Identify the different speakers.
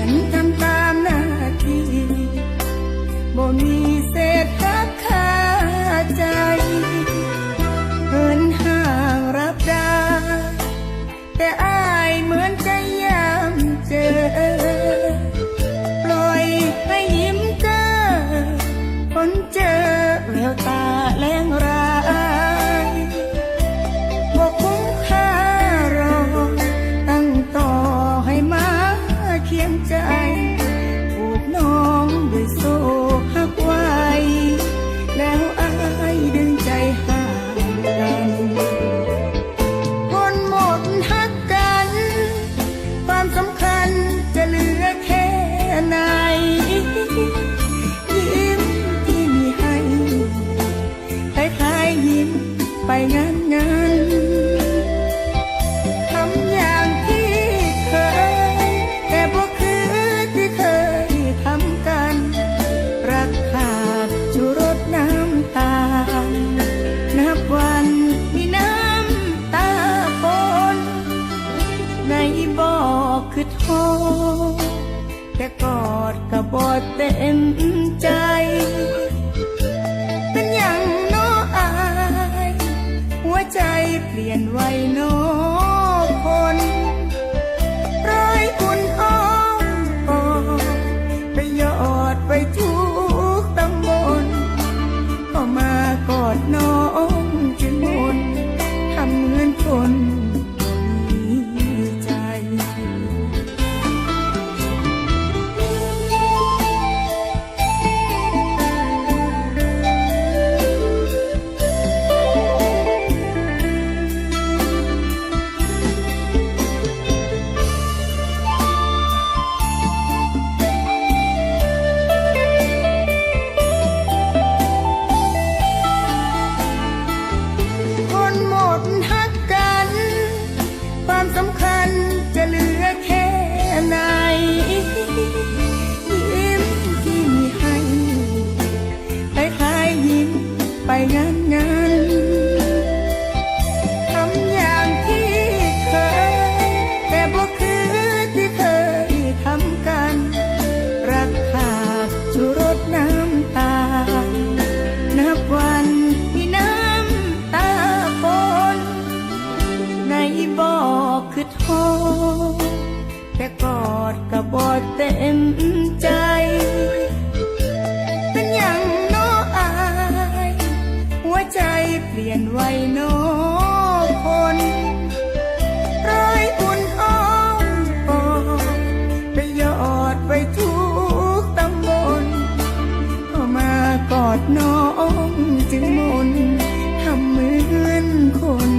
Speaker 1: มือนทำตามหน้าที่บ่มี ก็บ่เต็มใจ เป็นยัางน้ออาย หัวใจเปลี่ยนไวโนคนร้อยคุณอ้อมปอไปยอดไปทั่ นั้น อดน้องจึงมนทำเหมือนคน